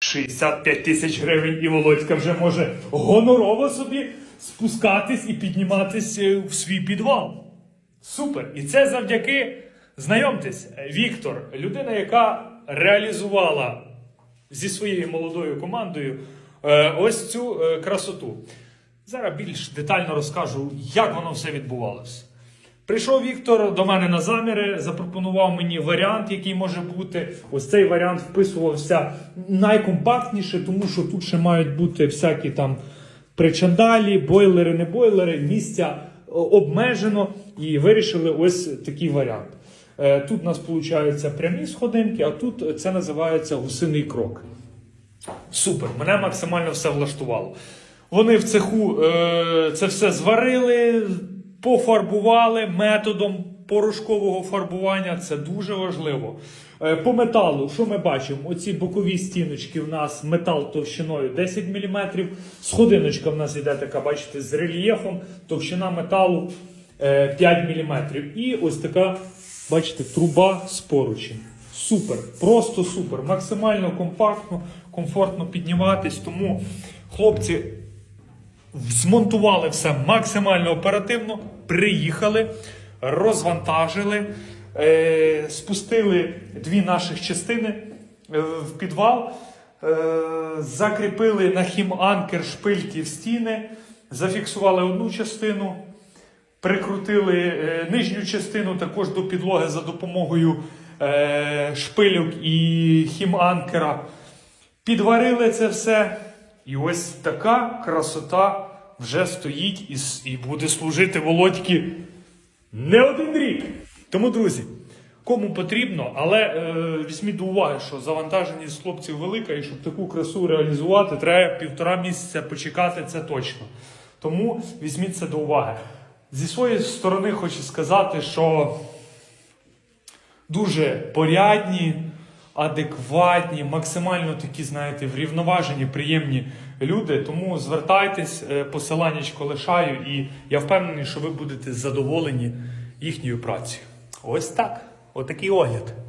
65 тисяч гривень і Володька вже може гонорово собі спускатись і підніматись е, в свій підвал. Супер! І це завдяки, знайомтесь, Віктор, людина, яка реалізувала зі своєю молодою командою е, ось цю е, красоту. Зараз більш детально розкажу, як воно все відбувалося. Прийшов Віктор до мене на заміри, запропонував мені варіант, який може бути. Ось цей варіант вписувався найкомпактніше, тому що тут ще мають бути всякі там причандалі, бойлери, не бойлери, місця обмежено і вирішили ось такий варіант. Е, Тут у нас виходить прямі сходинки, а тут це називається гусиний крок. Супер, мене максимально все влаштувало. Вони в цеху е, це все зварили, пофарбували методом порошкового фарбування. Це дуже важливо. Е, по металу, що ми бачимо? Оці бокові стіночки в нас метал товщиною 10 мм. Сходиночка в нас йде така, бачите, з рельєфом, товщина металу е, 5 мм. І ось така, бачите, труба з поручем. Супер, просто супер, максимально компактно, комфортно підніматись. Тому хлопці змонтували все максимально оперативно, приїхали, розвантажили, е, спустили дві наших частини е, в підвал, е, закріпили на хіманкер шпильки в стіни, зафіксували одну частину. Прикрутили е, нижню частину також до підлоги за допомогою е, шпильок і хіманкера. Підварили це все. І ось така красота вже стоїть і, і буде служити Володьки не один рік. Тому, друзі, кому потрібно, але е, візьміть до уваги, що завантаженість хлопців велика, і щоб таку красу реалізувати, треба півтора місяця почекати, це точно. Тому візьміть це до уваги. Зі своєї сторони хочу сказати, що дуже порядні, адекватні, максимально такі, знаєте, врівноважені, приємні люди. Тому звертайтесь, е, посиланнячко лишаю, і я впевнений, що ви будете задоволені їхньою працею. Ось так. Отакий огляд.